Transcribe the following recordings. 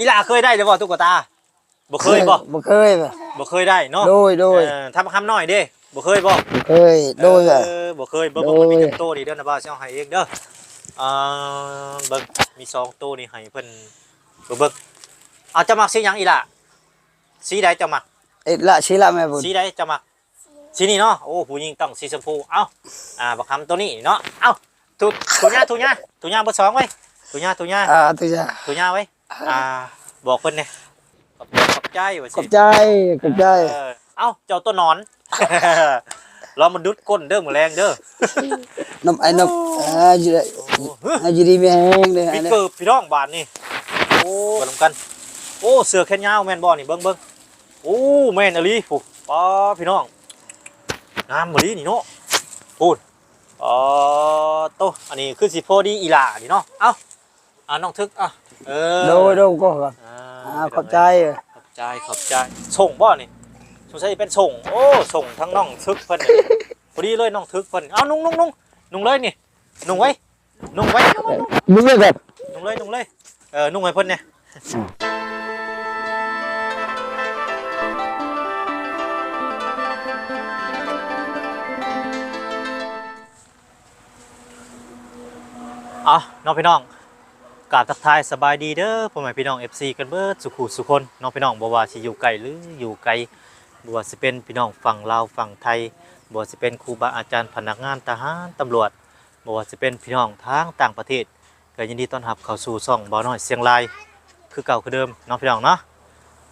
อีหล่าเคยได้หรือบ่ตุ๊กตาบ่เคยบ่บ่เคยบ่บ่เคยได้เนาะโดยโดยเออทำคำหน่อยเด้บ่เคยบ่บ่เคยโดยอะเออบ่เคยเบิ่งโดเบิ่งยมันมีจักโตนี่เด้อนะบ่าวสิเอาให้เองเด้ออ่าเบิ่งมีสองโตนี่ให้เพิ่นเบิ่งเบิ่งเอาจะมักสีหยังอีหล่ะสีใดจะมักเอ็ดละชิละแม่บุญสีใดจะมักสีนี้เนาะโอ้ผู้หญิงต้องสีชมพูเอ้าอ่าบักคำตัวนี้เนาะเอ้าทุทุญาทุญาทุญาเบอร์สองไว้ทุญาทุญาอ่าตุจ้าทุญาไว้ อ่า บอกเพิ่นเนี่ยขอบใจขอบใจว่าขสิอบใจขอบใจ เออเอ้าเจ้าตัวหนอน เรามาดุดก้นเด้อมื้อแรงเด้อ น้ำไอ้น้ำอ่าอยู่ได้โอ้เฮ้ยอ่าอยู่ดีไม่แห้งเลยมีอันนี้เกิบพี่น้องบาทนี่ โอ้บนำกัน โอ้ เสือแขนยาวแม่นบ่นี่เบิ่งเบิ่งโอ้แม่นอลีโอ้ป้าพี่น้อง งามบ่ลีนี่เนาะพูดอ๋อโตอันนี้คือสิพอดีอีหล่านี่เนาะ เอ้าอ่าน้องทึกอะ เออโดยโดยก็ก่อนอ่าอ่าขอบใจขอบใจขอบใจส่งบ่นี่สงสัยเป็นส่ง โอ้ส่งทั้งน้องทึกเพิ่นนี่พอดีเลยน้องทึกเพิ่นเอ้านุ่งนุ่งนุ่งนุ่งเลยนี่นุ่งไว้นุ่งไว้มึงแบบนุ่งเลยนุ่งเลยเออนุ่งให้เพิ่นเนี่ยอะน้องพี่น้อง กราบทักทายสบายดีเด้อพ่อแม่พี่น้อง FC กันเบิดสุขุสุคนน้องพี่น้องบ่ว่าสิอยู่ไกลหรืออยู่ไกลบ่ว่าสิเป็นพี่น้องฝั่งลาวฝั่งไทยบ่ว่าสิเป็นครูบาอาจารย์พนักงานทหารตำรวจบ่ว่าสิเป็นพี่น้องทางต่างประเทศก็ยินดีต้อนรับเข้าสู่ช่องบ่าวน้อยเสียงลายคือเก่าคือเดิมน้องพี่น้องเนาะ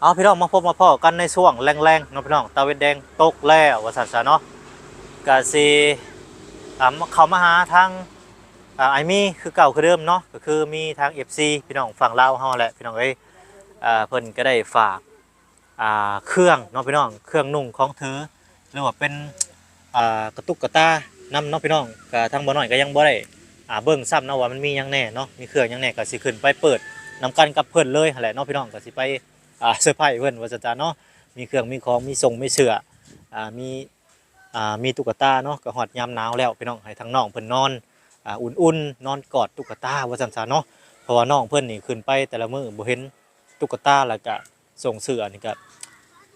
เอาพี่น้องมาพบมาพ่อกันในช่วงแรงๆน้องพี่น้องตะเวนแดงตกแล้วว่าซั่นซะเนาะก็สิอ่าเข้ามาหาทาง อ่าไอมี่คือเก่าคือเดิมเนาะก็คือมีทาง FC พี่น้องฝั่งลาวเฮาแหละพี่น้องเอ้ยอ่าเพิ่นก็ได้ฝากอ่าเครื่องเน้องพี่น้องเครื่องนุ่งของเธอหรือว่าเป็นอ่ากระตุกกระตานำเนาะพี่น้องก็ทางบ่น้อยก็ยังบ่ได้อ่าเบิ่งซ้ำเนาะว่ามันมีหยังแน่เนาะมีเครื่องหยังแน่ก็สิขึ้นไปเปิดนำกันกับเพิ่นเลยหั่นแหละเนาะพี่น้องก็สิไปอ่าเซอร์ไพรส์เพิ่นว่าจะจ้าเนาะมีเครื่องมีของมีส่งมีเสื้ออ่ามีอ่ามีตุ๊กตาเนาะก็ฮอดยามหนาวแล้วพี่น้องให้ทั้งน้องเพิ่นนอน อ่าอุ่นๆนอนกอดตุ๊กตาว่าซั่นซะเนาะเพราะว่าน้องเพิ่อนนี่ขึ้นไปแต่ละมือบ่เห็นตุ๊กตาแล้วก็ส่งเสือนี่ก็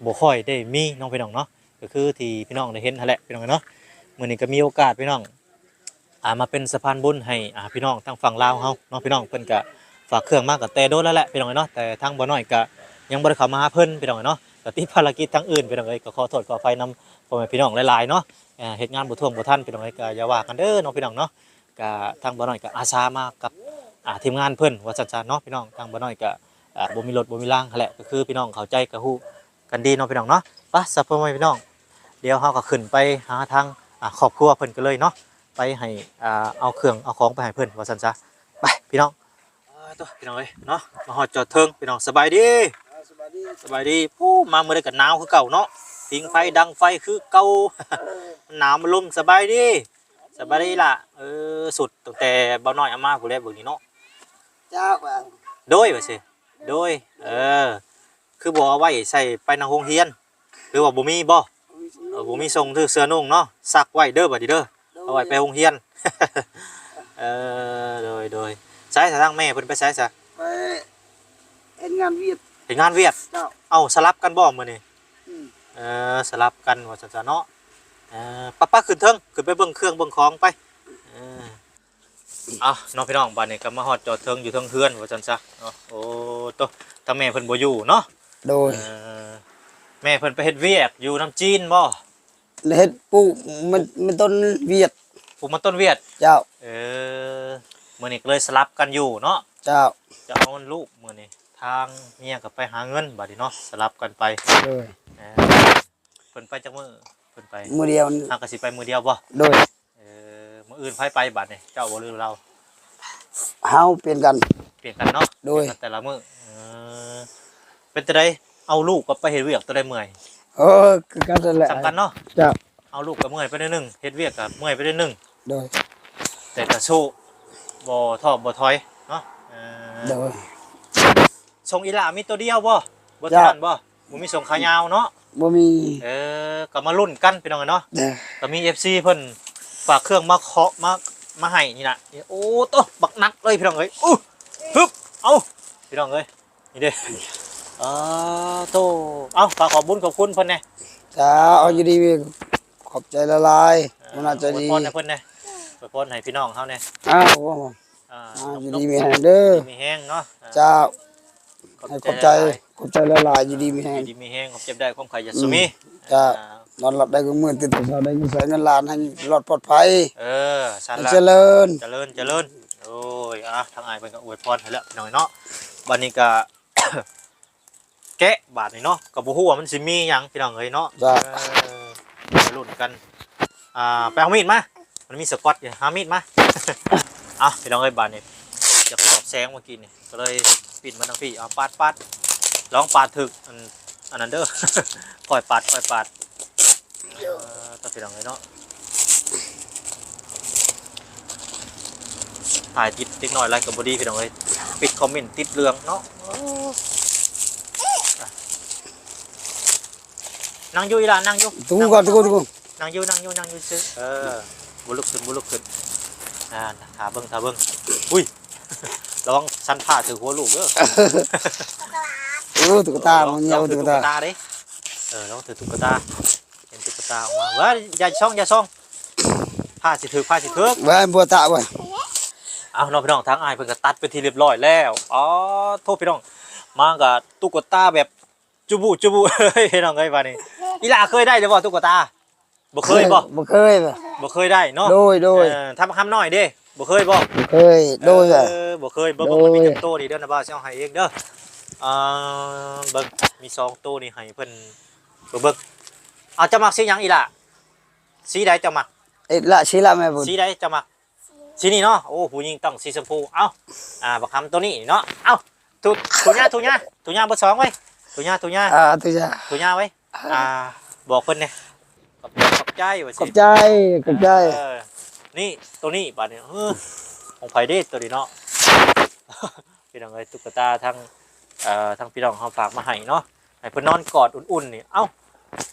บ่ค่อยได้มีน้องพี่น้องเนาะก็คือที่พี่น้องได้เห็นหั่นแหละพี่น้องเนาะมื้อนี้ก็มีโอกาสพี่น้องอ่ามาเป็นสะพานบุญให้อ่าพี่น้องทางฝั่งลาวเฮาเนาะพี่น้องเพิ่นก็ฝากเครื่องมากกับแต่โดนแล้วแหละพี่น้องเนาะแต่ทางบ่น้อยก็ยังบ่ได้เข้ามาหาเพิ่นพี่น้องเนาะก็ติดภารกิจทางอื่นพี่น้องเอ้ยก็ขอโทษขออภัยนำพ่อแม่พี่น้องหลายๆเนาะเฮ็ดงานบ่ท่วงบ่ทันพี่น้องเอ้ยก็อย่าว่ากันเด้อเนาะพี่น้องเนาะ ก็ทางบ่น้อยก็อาสามากับอ่าทีมงานเพิ่นว่าซั่นๆเนาะพี่น้องทางบ่น้อยก็อ่าบ่มีรถบ่มีรางนั่นแหละก็คือพี่น้องเข้าใจก็ฮู้กันดีเนาะพี่น้องเนาะไปซะพ่อแม่พี่น้อง เดี๋ยวเฮาก็ขึ้นไปหาทางอ่าครอบครัวเพิ่นกันเลยเนาะไปให้อ่าเอาเครื่องเอาของไปให้เพื่อนว่าสันซะไปพี่น้องเอาตัวพี่น้องเอ้ยเนาะมาหอดจอดเทิงพี่น้องสบายดี สบายดีผู้มาเมื่อไดกับหนาวคือเก่าเนาะปิงไฟดังไฟคือเก่า หนาวมันลมสบายดี บายดีล่ะเออสุดตั้งแต่เบาน้อยอามาผู้แรกเบิ่งนี้เนาะเจ้าอะโดยว่าสิโดยเออ คือบ่เอาไว้ใส่ไปนางโรงเรียน หรือว่าบ่มีบ่เออบ่มีส่งถือเสื้อนุ่งเนาะซักไว้เด้อบัดนี้เด้อเอาไว้ไปโรงเรียนเออโดยโดยใช้ทางแม่เพิ่นไปใช้ซะไปเอ็นงานเวียดเฮ็ดงานเวียดเจ้าเอาสลับกันบ่มื้อนี้อืมเออสลับกันว่าซั่นซะเนาะเออ ป้าป้าขึ้นเทิงขึ้นไปเบิ่งเครื่องเบิ่งของไปเออเอะน้องพี่น้องบัดนี้ก็มาฮอดจอดเทิงอยู่เทิงเฮือนว่าซั่นซะเนาะโอ้โตถ้าแม่เพิ่นบ่อยู่เนาะโดยเออแม่เพิ่นไปเฮ็ดเวียกอยู่น้ำจีนบ่แล้วเฮ็ดปลูกมันมันต้นเวียดปลูกมันต้นเวียดเจ้าเออมื้อนี้ก็เลยสลับกันอยู่เนาะเจ้าจะเอาลูกมือนี่ทางเมียกับไปหาเงินบัดนี้เนาะสลับกันไปโดยเออเพิ่นไปจักมือ เพิ่นไปมือเดียวทางกสิไปมือเดียวบ่โดยเออมืออื่นไผไปบัดนี่เจ้าบ่ลืมเราเฮาเปลี่ยนกัน เปลี่ยนกันเนาะโดย เปลี่นกันแต่ละมือเออเป็นตัวใดเอาลูกกับไปเฮ็ดเวียกตัวใดเมื่อยเออคือกันนั่นแหละสำคัญเนาะเจ้าเอาลูกกับเมื่อยไปได้หนึงเฮ็ดเวียกกับเมื่อยไปได้หนึงโดยแต่ก็สู้บ่ท้อบ่ถอยเนาะเออ โดยส่งอีหล่ามีตัวเดียวบ่บ่จ้ะทันบ่บ่มีส่งขายาวเนาะ บ่มีเออก็มาลุ้นกันพี่น้องเนาะเด้อก็มี FC เพิ่นฝากเครื่องมาเคาะมามาให้นี่นะโอ้โตบักนักเลยพี่น้องเอ้ยอู้ฮึบเอาพี่น้องเอ้ยนี่เด้อ่าโตเอ้าฝากขอบคุญขอบคุณเพิ่นแน่จ้าเอาอยู่ดีมีขอบใจละลายมันอาจจะดีอวยพรให้เพิ่นแน่อวยพรให้พี่น้องเฮาแน่อ้าวว่าอ่าอ่าอยู่ดีมีแหงเด้ออยู่มีแห้งเนาะอ่าเจ้า ให้ขอบใจหลายขอบใจละลายอยู่ดีมีๆแหองยู่ดีมีแห้งขอบเจ็บได้ความไข่อย่าสุมีจ้าอ่านอนหลับได้ก็มื่นตื่นตื่นเช้าได้เงินแสนเงินล้านให้รอดปลอดภัยเออสั่นให้ละ เจริญ เจริญเจริญโอ้ยอะทางอายเพิ่นก็อวยพรให้แล้วหน่อยเนาะบัดนี้ก็ แกะบาดนี่เนาะก็บ่ฮู้ว่ามันสิมีหยังพี่น้องเอ้ยเนาะจ้าเออไปลุ้นกัน อ่าไปเอามีดมา มันมีสกอตอยู่หามีดมา เอาพี่น้องเอ้ยบานนี่จะสอบแซงเมื่อกี้นี่ก็เลย ปิดมันทั้งพี่เอาปาดปาดลองปาดถึกอันอันนั้นเด้อปล่อยปาดปล่อยปาดเอ่อตัดพี่น้องเลยเนาะถ่ายติดติดหน่อยไลค์กับบอดี้พี่น้องเลยปิดคอมเมนต์ติดเรื่องเนาะอะนั่งอยู่อีหล่ะนั่งอยู่ทุกคนก่อนทุกคนทุกคนนั่งอยู่นั่งอยู่นั่งอยู่ซื้อเออบุลุกขึ้นบุลุกขึ้นอ่าถาเบิ้งถาเบิ้งอุ้ย ระวังสันผ่าถือหัวลูกเด้อโอ้ตุ๊กตามันเหี่ยวระวังถืตุ๊อกตุ๊กตาตาเด้เออระวังถือตุ๊กตาเห็นตุ๊กตาออกมาเว้ยอย่าช่องอย่าช่องผ้าสิถือผ้าสิถือไว้บัวตาไว้เอาน้องพี่น้องทางอายเพิ่นก็ตัดไปที่เรียบร้อยแล้วอ๋อโทษพี่น้องมากับตุ๊กตาแบบจุบุจุบุเฮ้ยน้องเอ้ยว่านี่อีหล่าเคยได้หรือบ่ตุ๊กตาบ่เคยบ่บ่เคยบ่บ่เคยได้เนาะโดยโดยเออทำคำน้อยเด้ บ่เคยบ่บ่เคยโดยอะเออบ่เคยบ่โดเบิ่งยมันมีจักโตนี่เด้อนะบ่าวสิเอาให้เองเด้ออ่าเบิ่งมีสองโตนี่ให้เพิ่นเบิ่งเบิ่งเอาจะมักสีหยังอีล่ะสีใดจะมักเอ็ดละชิละแม่บุญสีใดจะมักสีนี้เนาะโอ้ผู้หญิงต้องสีชมพูเอ้าอ่าบักคำตัวนี้เนาะเอ้าทุทุญาทุญาทุญาเบอร์สองไว้ทุญาทุญาอ่าตุจ้าทุญาไว้อ่าบอกเพิ่นเนี่ยขอบใจขอบใจว่าขสิอบใจขอบใจเออ นี่ตัวนี้บาดเนี่ยเออของไผเด้ตัวนี้เนาะพี่น้องเอ้ยตุ๊กตาทั้งเอ่อทั้งพี่น้องเขาฝากมาให้เนาะให้เพิ่นนอนกอดอุ่นๆนี่เอ้า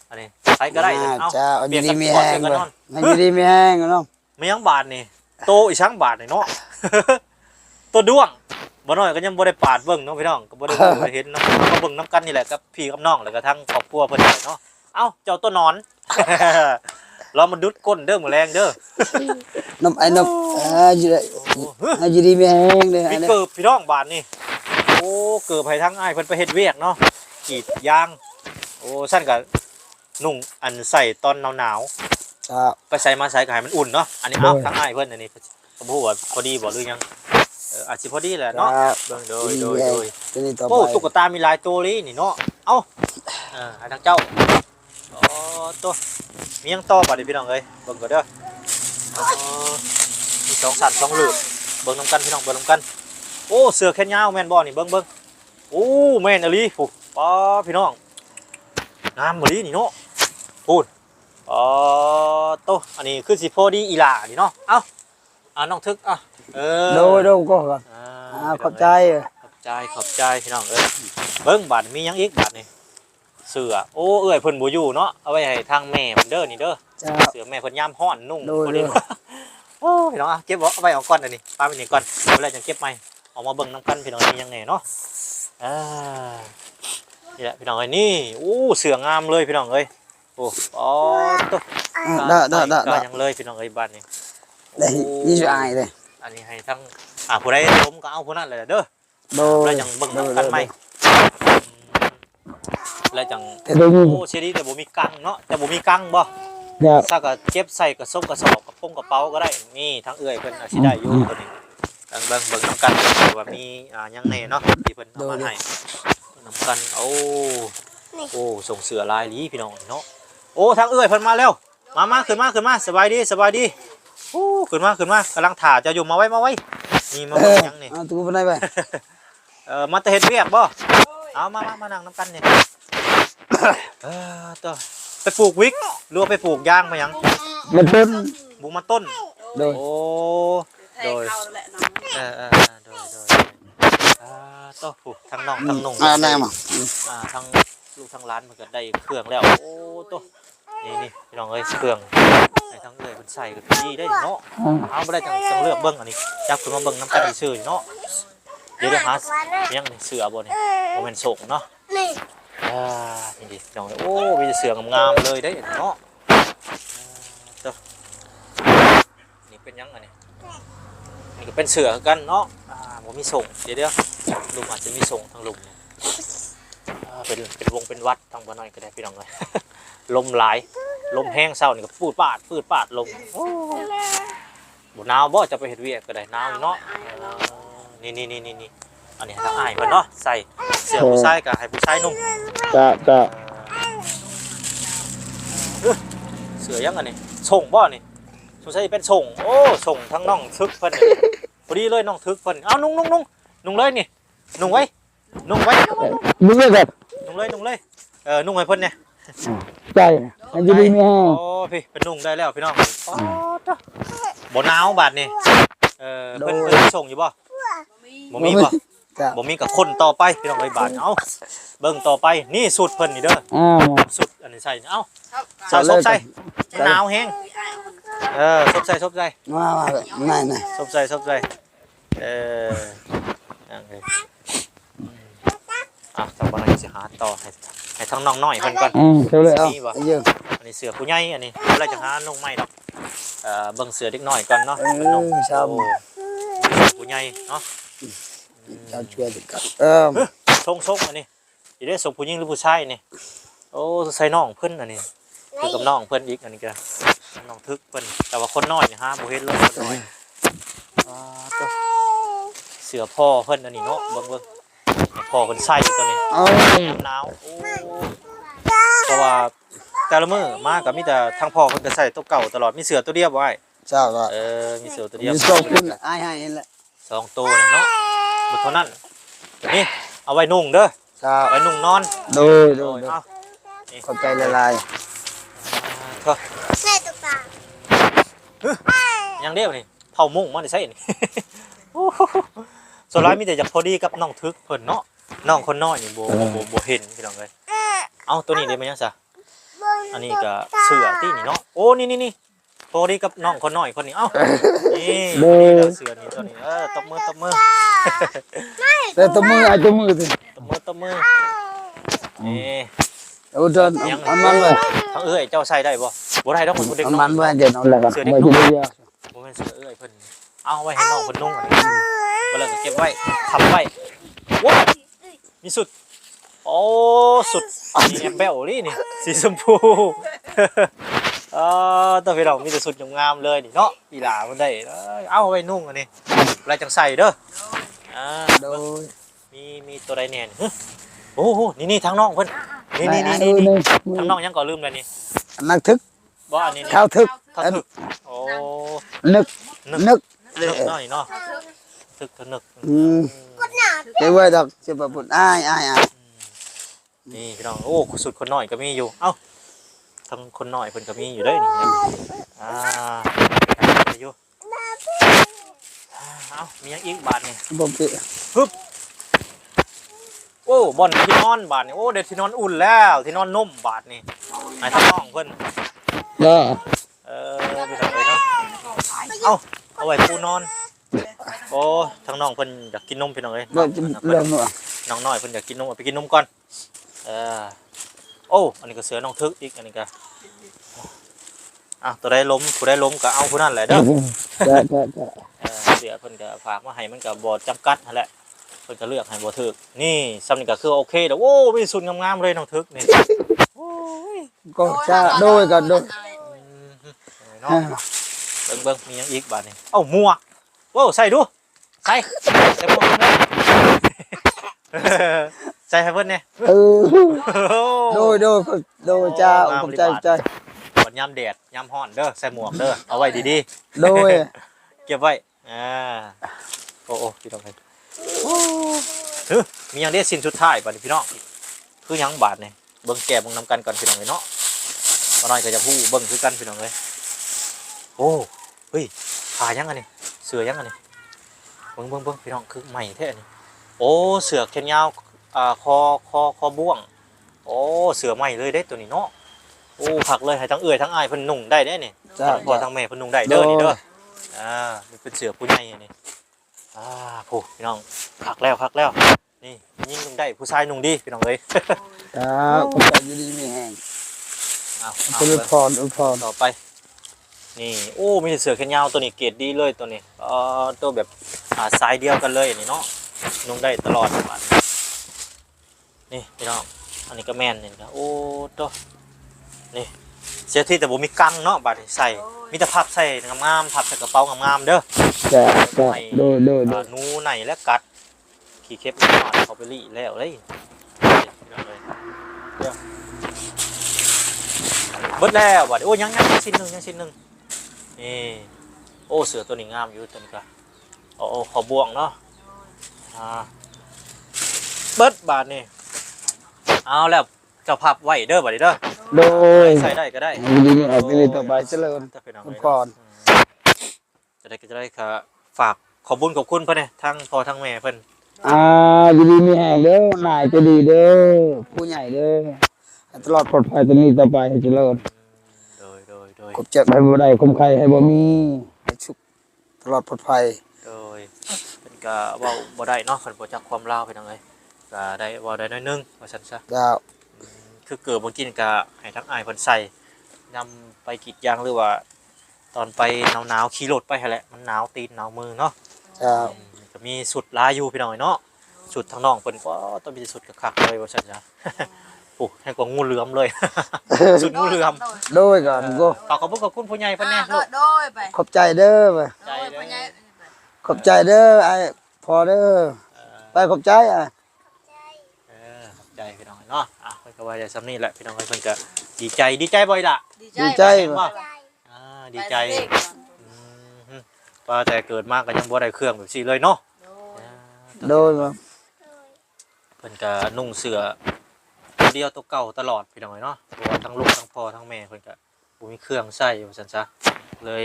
อันนี้ใครก็ได้เลยเอ้าจ้าเอาอเปลี่ยยู่นดีกันมีกอดแห้งเปลี่ยนกันบ่นอนให้อยู่ดีมีแห้งเนาะไม่ยังบาทนี่โตอีช้างบาทนี่เนาะตัวด้วงบ่น้อยก็ยังบ่ได้ปาดเบิ่งเนาะพี่น้องก็บ่ได้เบิ่งบ่ได้เห็นเนาะก็เบิ่งน้ำกันนี่แหละกับพี่กับน้องแล้วก็ทั้งครอบครัวเพิ่นนี่แหละเนาะเอ้าเจ้าตัวหนอน เรามาดุดก้นเด้อมื้อแรงเด้อ น้ำไอ้น้ำอ่าอยู่ได้โอ้โหให้อยู่ดีมีแห้งเด้อมีอันนี้เกิบพี่น้องบาทนี่ โอ้เกิบให้ทั้งอ้ายเพิ่นไปเฮ็ดเวียกเนาะกรีดยาง โอ้สั้นก็นุ่งอันใส่ตอนหนาวจ้าๆไปใส่มาใส่ก็ให้มันอุ่นเนาะ อันนี้เอาโอ้ยทั้งอ้ายเพิ่นอันนี้ก็บ่ฮู้ว่าพอดีบ่หรือยังเอออาจสิพอดีแหละจ้าเนาะเบิ่งโดยโดยโดย ตัวนี้ต่อไปโอ้ตุ๊กตามีหลายตัวเลยนี่เนาะ เอ้าเออให้ทางเจ้า อ๋อตัว มียังต่อบ่ดิพี่น้องเอ้ยเบิ่งก่อนเด้ออ๋อมีสองสันสองลูกเบิ่งนํกันพี่น้องเบิ่งนํกัน โอ้เสือแขนยาวแม่นบ่นี่เบิ่งเบิ่งโอ้แม่นอลีผู้ป้าพี่น้องงามบ่ลีนี่เนาะพูดอ๋อโตอันนี้คือสิพอดีอีหล่านี่เนาะเอ้าอ่าน้องทึกอะเออโดยโดยก็ก่อนอ่าขอบใจขอบใจขอบใจพี่น้องเอ้ยเบิ่งบาดมียังอีกบาดนี่ เสือโอ้เอ้ยเพิ่นบ่อยู่เนาะเอาไว้ให้ทางแม่มันเด้อนี่เด้อจ้า เสือแม่เพิ่นยามฮ้อนนุ่งโดย บ่ได้โดยโอ้พี่น้องอะเก็บเอาไว้เอาก่อนอันนี้ปาไปนี่ก่อนเวลาจังเก็บใหม่เออกมาเบิ่งนํกันพี่น้องมีหยังแหน่เนาะอ่านี่แหละพี่น้องเอ้ยนี่โอ้เสืองามเลยพี่น้องเอ้ยโอ้อ๋อตัวอ่าได้ได้ได้กาได้รยังเลยพี่น้องเอ้ยบ้านนี้ได้โอ้ยี่สิบอายเลยอันนี้ให้ทั้งอ่าผู้ใดล้มก็เอาผู้นั้นเลยเด้อ โดยแล้วจังเบิ่งนํกันใหม่ แล้วจังแต่โดยมีโอ้เชยดีแต่บ่มีกังเนาะแต่บ่มีกังบ่เดี๋ยวถ้าก็เก็บใส่กระสอบกระสอบกระโปรงกระเป๋าก็ได้นี่ทั้งเอื้อยเพิ่นอาจสิได้อยู่ตัวนี้เบิ่งเบิ่งเบิ่งนํกันว่ามีอ่าหยังแน่เนาะที่เพิ่นเอามาให้นํกันโอ้โอ้ส่งเสือลายหลีพี่น้องเนาะโอ้ทั้งเอื้อยเพิ่นมาแล้วมามาขึ้นมาขึ้นมาสบายดีสบายดีโอ้ขึ้นมาขึ้นมากำลังถ่าจะอยู่มาไว้มาไว้นี่มาเอเบิ่งอหยังนี่ เอาตัวไปไหนไป เออมาแต่เฮ็ดเวียกบ่ เอามามามานั่งนํกันนี่ เออตัวไปปลูกวิกหรือว่าไปปลูกยางมาหยังมันต้นบุกมาต้น โดย โอ้แทงเข้าแหละน้องเออเออเออโดยโดยอ่าต่อผูกทั้งน้องทั้งนุ่งอ่าแน่มาอ่าทั้งลูกทั้งร้านมันก็ได้เครื่องแล้ว โอ้ตัวนี่นี่พี่น้องเอ้ยเครื่องให้ทั้งเลยมันใส่กับพี่ได้เนาะเอาไปได้จังจังเลือกเบิ้งอันนี้จับขึ้นมาเบิ้งน้ำกันซื่อๆเนาะเดี๋ยวเดี๋ยวหายังนี่เสือบ่นี่บ่แม่นส่งเนาะนี่อ่า น้องโอ้มีเสืองามๆเลยได้เนาะเจ้านี่เป็นยังไงนี่นี่ก็เป็นเสือกันเนาะอ่าบ่มีส่งเดี๋ยวเดี๋ยวลุงอาจจะมีส่งทางลุงเนี่ยเป็นเป็นวงเป็นวัดทางบ่น้อยก็ได้พี่น้องเลยลมหลายลมแห้งเศร้านี่ก็ปูดปาดปืดปาดลมโอ้บ่หนาวบ่จะไปเฮ็ดเวียกก็ได้หนาวเนาะนี่นี่นี่นี่อันนี้ให้ทางอ้ายเพิ่นเนาะใส่เสื้อผู้ชายก็ให้ผู้ชายนุ่งจะจะ เสือยังอันนี้ส่งบ่นี่สงสัยเป็นส่งโอ้ส่งทั้งน้องทึกเพิ่นนี่พอดีเลยน้องทึกเพิ่นเอานุ่งนุ่งนุ่งนุ่งเลยนี่นุ่งไว้นุ่งไว้มึงไม่แบบนุ่งเลยนุ่งเลยเออนุ่งให้เพิ่นเนี่ยใจมันจะดีไหมฮะโอ้พี่เป็นนุ่งได้แล้วพี่น้องป๊าดเด้อบ่หนาวบาดนี่เออเพิ่นเพิ่นส่งอยู่บ่มีบ่มีบ่ จะบ่มีกับคนต่อไปพี่น้องเอ้ยบาดเอาเบิ่งต่อไปนี่สูตรเพิ่นนี่เด้ออ้าวสูตรอันนี้ใส่เอ้าครับใส่ซบใส่หนาวแฮงเออซบใส่ซบใส่มามาแบบนั่นน่ะซบใจซบใจเออนั่งเลยอืมอะจากวันนี้จะหาต่อให้ให้ทั้งน้องน้อยเพิ่นก่อน อืมเท่าเลยเอาไอ้เยอะอันนี้เสือผู้ใหญ่อันนี้เราจะหานุ่งใหม่ดอกเอ่อเบิ่งเสือเด็กน้อยก่อนเนาะเอเป็นน้องอชาวโอ้เสือผู้ใหญ่เนาะ ชาวช่วยกันเออทรงทรงอันนี้อีได้ส่งผู้หญิงหรือผู้ชายนี่โอ้ใส่น้องเพิ่นอันนี้คือกับน้องเพิ่นอีกอันนี้ก็น้องทึกเพิ่นแต่ว่าคนน้อยนี่ฮะบ่เห็นเลยคนน้อยอ่าตัวเสือพ่อเพิ่นอันนี้เนาะเบิ่งเบิ่งพ่อเพิ่นใส่ตัวนี้เอายามหนาวโอ้เพราะว่าแต่ละมื้อมาก็มีแต่ทางพ่อเพิ่นก็ใส่ตัวเก่าตลอดมีเสือตัวเดียวบ่ไว้ชาวก็เออมีเสือตัวเดียวมีสองคนไอ้ให้นี่แหละสองตัวน่ะเนาะ บ่เท่านั้น นี่ เอาไว้นุ่งเด้อชาวไว้นุ่งนอนโดยโดโดยยเอาขอบใจละลายเถอะแม่ตุ๊กตายังเดียวนี่เผามุ่งมันได้ใช่นี่ โอ้โหส่วนร้ายมีแต่อยากพอดีกับน้องทึกเพิ่นเนาะน้องคนน้อยนี่บ่บ่บ่บ่เห็นพี่น้องเอ้ยเอ้าตัวนี้ได้มั้ยยังซะอันนี้ก็เสือที่นี่เนาะโอ้นี่นี่นี่ พอดีกับน้องคนน้อยคนนี้เอ้านี่นี่แล้วเสือนี่ตัวนี้เออตบมือตบมือแต่ตัวมือไอ้ตัวมือสิตบมือตบมือนี่เอาเดินมันมันเลยทั้งเอ้ยเจ้าใส่ได้บ่บ่ได้ดอกคนเด็กมันน้อมัยนเลยเดี๋ยวนั่นแหละครับไม่ใช่เดียวบ่แม่นเสือเอ้ยเพิ่นเอาไว้ให้น้องเพิ่นนุ่งอันนี้เวลาก็เก็บไว้ทำไว้ว้าวมีสุดโอ้สุดนี่แอมเบลนี่นี่สีชมพูเออตัวพี่น้องมีแต่สุดงามๆเลยนี่เนาะอีหลามันได้เอ้ยเอาไว้นุ่งอันนี้อะไรจังใส่เด้ออ่าโดยมีมีตัวใดแน่นฮึโอ้โหนี่นี่ทางน้องเพิ่นนี่นี่นี่นี่นี่ทางน้องยังก่อลืมเลยนี่นักทึกบ่อันนี้นี่ข้าวทึกเท่าถึกโอ้นึกนึกนึกนึกหน่อยเนาะถึกเท่านึกอืมเดี๋ยวไว้ดอกจะมาพูดอ้ายอ้ายอ้ายนี่พี่น้องโอ้สุดคนน้อยก็มีอยู่เอ้า ทางคนน้อยเพิ่นก็มีอยู่เด้อนี่อ่าอยู่อ่าเอ้ามีหยังอีกบาทนี่บ่เปะโอ้บ่อนที่นอนบาทนี่โอ้เด็ดที่นอนอุ่นแล้วที่นอนนุ่มบาทนี่ให้ทางน้องเพิ่นได้เออพี่น้องเอ้ยเนาะเอ้าเอาไว้ปูนอนโอ้ทางน้องเพิ่นอยากกินนมพี่น้องเอ้ยเรื่องเรื่องหนูน้องน้อยเพิ่นอยากกินนมเอาไปกินนมก่อนเออ โอ้อันนี้ก็เสือน้องทึกอีกอันนี้ก็อะตัวใดล้มผู้ใดล้มก็เอาผู้นั้นแหละเด้อได้ได้ได้เออเสือเพิ่นก็ฝากมาให้มันก็บ่จำกัดนั่นแหละเพิ่นก็เลือกให้บ่ถึกนี่ซ้ำนี่ก็คือโอเคเด้อโอ้มีสุดงามๆเลยน้องทึกนี่โอ้ยก็ชาโดยกันโดยอืมเนาะเบิ่งเบิ่งมีหยังอีกบาดนี้เอ้าหมวกโว้ใส่ดูใส่ใส่หมวกเลย ใส่ให้เพิ่นเนี่ยเออโดยโดยโดยเจ้าขอบใจใจวันยามแดดยามร้อนเด้อใส่หมวกเด้อเอาไว้ดีโดยๆเก็บไว้อ่าโอ้โอ้พี่น้องเฮ้ยเฮ้ยมีหยังได้สิ้นสุดท้ายบัดนี้พี่น้องคือหยังบาดนี่เบิ่งแก่เบิ่งนํกันก่อนพี่น้องเอ้ยเนาะบ่น้อยก็จะพูดเบิ่งคือกันพี่น้องเอ้ยโอ้เฮ้ยขายังอันนี้เสือยังอันนี้เบิ่งเบิ่งเบิ่งพี่น้องคือใหม่แท้อันนี้โอ้เสือแขนยาว อ่าคอคอคอบ่วง โอ้เสือใหม่เลยได้ตัวนี้เนาะโอ้ผักเลยให้ทั้งเอื่อยทั้งอายเพิ่นนุ่งได้ได้นี่จ้าทั้งพ่อทั้งแม่เพิ่นนุ่งได้เด้อนี่เด้ออ่านี่เป็นเสือผู้ใหญ่อันนี้อ่าผู้พี่น้องพักแล้วพักแล้ว นี่ยิ่งนุ่งได้ผู้ชายนุ่งดีพี่น้องเอ้ยครับขอบใจอยู่ดีมีแห้งเอาเอาเป็นเบิ่อุงพรอุพรต่อไป นี่โอ้มีแต่เสือแขนยาวตัวนี้เกรดดีเลยตัวนี้เอ่อตัวแบบอ่าสายเดียวกันเลยนี่เนาะนุ่งได้ตลอดบาดนี่ พี่น้องอันนี้ก็แม่นนี่นะโอ้ตัวนี่เสียที่แต่บ่มีกังเนาะบาดนี้ใส่มีแต่พับใส่งามๆพับใส่กระเป๋างามๆเด้อจะจะโดยโดยโดอ่ายหนูไหนและกัด ขี่เข็บหน่อยเขาไปรีแล้วเลยเดี๋ยวเบิดแล้วบัดนี้โอ้ยังยังยังชิ้นหนึ่งยังชิ้นหนึ่งนี่โอ้เสือตัวนี้งามอยู่ตัวนี้ก็โอ้โอ้ขอบวงเนาะอ่าเบิดบาทนี่ เอาแล้วเจ้าภาพไหวเด้อบัดนี้เด้อโดยใส่ได้ก็ได้อยู่ดีมีแห้งเป็นต่อไปเจริญจะเป็นเอาอุไว้พรจะได้ก็จะได้ค่ะฝากขอบคุญขอบคุณเพื่อนเนี่ยทั้งพ่อทั้งแม่เพื่อนอ่าอยู่ดีมีแห้งเด้อนายจะดีเด้อผู้ใหญ่เด้อให้ตลอดปลอดภัยตรงนี้ต่อไปให้เจริญโดยโดยโดยกบเจ็บให้บ่ได้คมไข้ให้บ่มีให้ชุกตลอดปลอดภัยโดยเป็นก็เว่าบ่ได้เนาะคนบ่จักความเล่าวไปทางไง ก็ได้เว่าได้น้อยนึงว่าซั่นซะเจ้าอืมคือเกิดบ่กินก็ให้ทั้งอ้ายเพิ่นใส่นำไปกรีดยางหรือว่า ตอนไปหนาวๆขี่รถไปหั่นแหละมันหนาวตีนหนาวมือเนาะเจ้าอืมก็มีสุดหลายอยู่พี่น้องเนาะสุดทางน้องเพิ่นก็ต้องมีสุดคักๆเลยว่าซั่นซะโอ้ให้กว่างูเหลือมเลย สุดงูเหลือมโดยก่อนกูขอขอบคุณขอบคุณผู้ใหญ่เพิ่นแน่โดลูกยโดยไปขอบใจเด้อไปโดยไปไงขอบใจเด้อไอ้พอเด้อไปขอบใจอะ เออขอบใจพี่น้องเนาะอะเพิ่น ก็ว่าจะซ้ำนี่แหละพี่น้องเพิ่นก็ดีใจดีใจบ่อยล่ะ ดีใจเห็นบ่ อ่าดีใจอืมว่าแต่เกิดมากก็ยังบ่ได้เครื่องแบบซี่เลยเนาะอ่าโดยมาเพิ่นก็นุ่งเสื้อตัวเดียวตัวเก่าตลอดพี่น้องเนาะเพราะว่าทั้งลูกทั้งพ่อทั้งแม่เพิ่นก็บ่มีเครื่องใช้ว่าซั่นซะเลย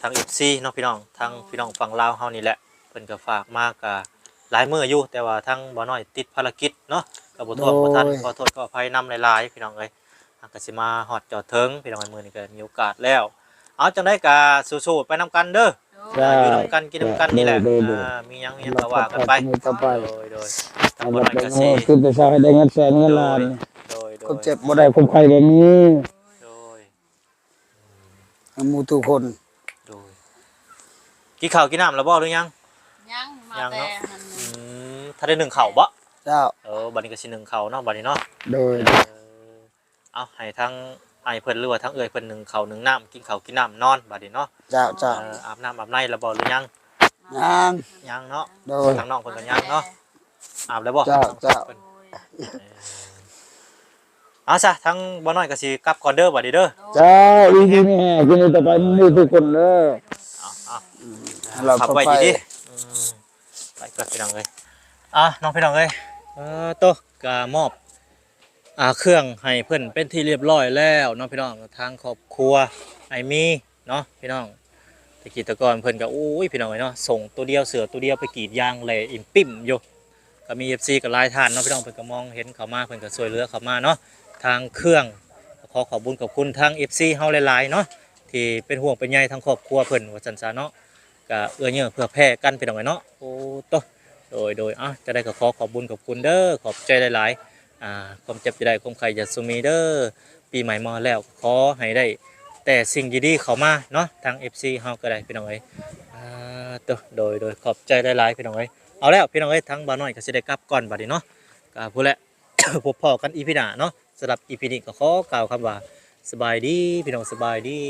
ทาง FC เนาะพี่น้องทางพี่น้องฝั่งลาวเฮานี่แหละเพิ่นก็ฝากมากก็ หลายมื้ออยู่แต่ว่าทั้งบ่น้อยติดภารกิจเนาะก็บ่ทวงบ่ทันขอโทษขออภัยนำหลายๆพี่น้องเอ้ยทางก็สิมาฮอดจอดถึงพี่น้องเอ้ยมื้อนี้ก็มีโอกาสแล้ว เอาจังได๋ก็สู้ๆไปนํกันเด้อใช่อยู่นํกันกินนํกันนี่แหละโดยโดยอ่ามีหยังมีหยังก็ว่ากันไปต่อไปโดยโดยทาให้งบ่บ่น้อยได้ก็โง่สิขึ้นแต่เช้าให้ได้เงินแสนเงินล้านโดยโดยคนเจ็บบ่ได้คมไข้บ่มีโดยหมู่ทุกคนโดยกินข้าวกินน้ำแล้วบ่หรือยังยังมายังแต่เนาะอืม ถ้าได้หนึ่งเข่าวบ่เจ้าเออบัดนี้ก็สิหนึ่งเข่าวเนาะบัดนี้เนาะโดยเออเอาให้ทั้งไอ้เพิ่นหรือว่าทั้งเอ่ยเพิ่นหนึ่งเข่าวหนึ่งน้ำกินข้าวกินน้ำนอนบัดนี้เนาะเจ้าเจ้าเอออาบน้ำอาบในแล้วบ่หรือยังงามยังเนาะโดยทางน้องเพิ่นก็ยังเนาะอาบแล้วบ่เจ้าเจ้าเพิ่นเอาซะทั้งบ่น้อยก็สิกลับก่อนเด้อบัดนี้เด้อเจ้าอีกทีนี่แห่ขึ้นต่อไปหมู่ทุกคนเด้อเอาเอาให้เราขับปลอดไว้ภัยดีๆอืมไปก่อนพี่น้องเอ้ย อะน้องพี่น้องเอ้ยเออโตะกามอบอ่าเครื่องให้เพื่อนเป็นที่เรียบร้อยแล้วเนาะพี่น้องทางครอบครัวไอมีเนาะพี่น้องตะกี้ตะกอนเพื่อนก็อุ้ยพี่น้องเอ้ยเนาะส่งตัวเดียวเสือตัวเดียวไปกรีดยางเลยอิ่มปิ่มอยู่ก็มี FC กับลายทานเนาะพี่น้องเพิ่อนก็มองเห็นเขามาเพิ่อนก็ช่วยเหลือเขามาเนาะทางเครื่องขอขอบคุญขอบคุณทาง FC เฮาหลายๆเนาะที่เป็นห่วงเป็นใยทางครอบครัวเพิ่อนว่าซั่นซะเนาะก็เอื้อเยื่อเพื่อแผ่กันพี่น้องเอ้ยเนาะโอ้โต โดยโดยอะจะได้ก็ขอขอบุญขอบคุณเด้อขอบใจหลายๆอ่าความเจ็บจะได้ความใครจะสุมีเด้อปีใหม่มาแล้วขอให้ได้ แต่สิ่งดีๆเข้ามาเนาะทาง FC เฮาก็ได้พี่น้องเอ้ยอ่าตัวโดยโดยขอบใจหลายๆพี่น้องเอ้ยเอาแล้วพี่น้องเอ้ยทั้งบ่าวน้อยก็สิได้กลับก่อนบัดนี้เนาะก็พูดแล้วพบพอกันอีพีหน้าเนาะสำหรับอีพีนี้ก็ขอกล่าวคำว่าสบายดีพี่น้องสบายดี